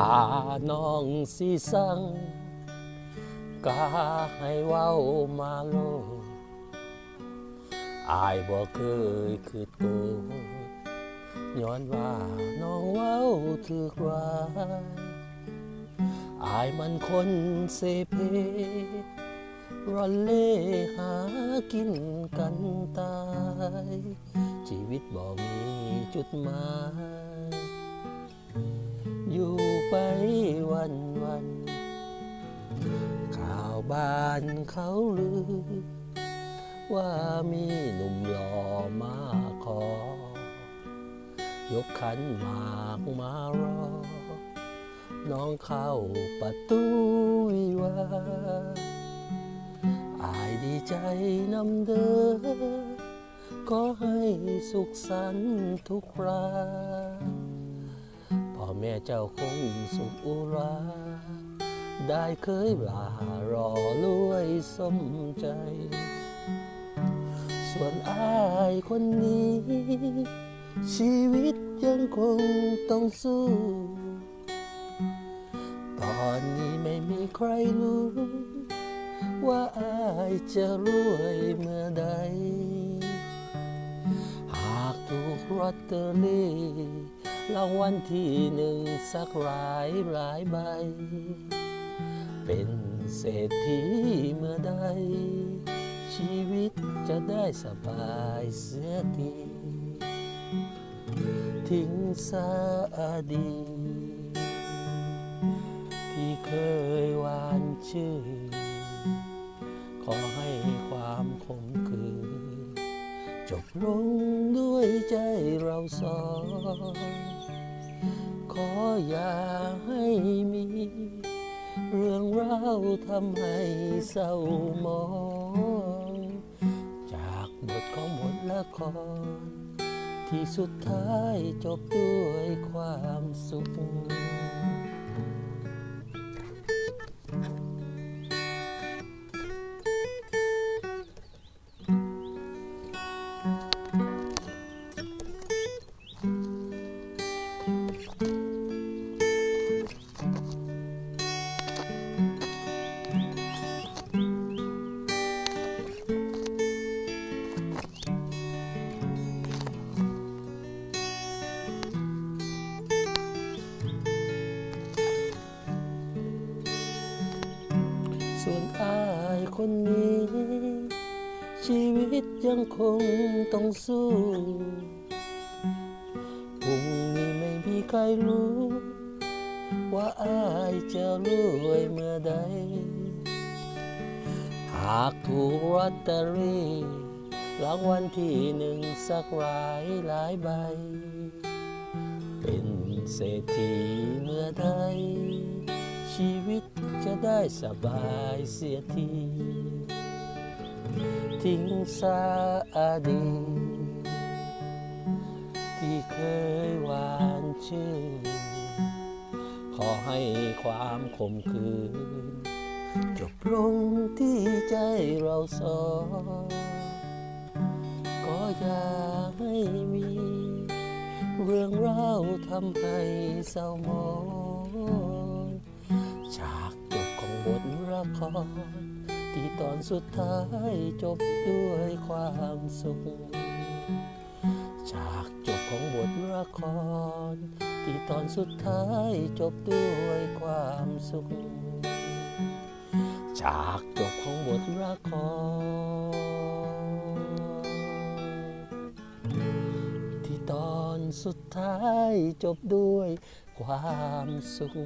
ถ้าน้องสิสั่งกาให้เว้ามาโลดอายบ่เคยคิดโกย้อนว่าน้องเว้าถึกร้ายอายมันคนเสเพรอนเล่หากินกันตาย ชีวิตบ่มีจุดหมาย วันวันข่าวบ้านเขาลือ ว่ามีหนุ่มหล่อมาขอ ยกขันหมากมารอ น้องเข้าประตูวิวาอายดีใจนำเด้อขอให้สุขสันต์ทุกครา แม่เจ้าคงสุขอุรา ได้เคยลารอรวยสมใจ ส่วนอายคนนี้ ชีวิตยังคงต้องสู้ ตอนนี้ไม่มีใครรู้ ว่าอายจะรวยเมื่อใด หากถูกลอตเตอรี่ รางวัลที่หนึ่งสักหลายหลายใบ เป็นเศรษฐีเมื่อใด ชีวิตจะได้สบายเสียทีทิ้งซาอดีที่เคยหวานชื่อ ขอให้ความขมขื่นจบลงด้วยใจเราสอง ออย่าให้มี เรื่องราวทำให้เศร้ามอง จากบทของบทละคร ที่สุดท้ายจบด้วยความสุข ส่วนอายคนนี้ ชีวิตยังคงต้องสู้พรุ่งนี้ไม่มีใครรู้ ว่าอายจะรวยเมื่อใด หากถูกลอตเตอรี่รางวัลที่หนึ่งสักหลายหลายใบ เป็นเศรษฐีเมื่อใด ชีวิตจะได้สบายเสียที ทิ้งซาอดีที่เคยหวานชื่อขอให้ความขมคืนจบลงที่ใจเราสองก็อย่าให้มีเรื่องราวทำให้เศร้าหมอง ฉากจบของบทละครที่ตอนสุดท้ายจบด้วยความสุข ฉากจบของบทละครที่ตอนสุดท้ายจบด้วยความสุข ฉากจบของบทละครที่ตอนสุดท้ายจบด้วยความสุข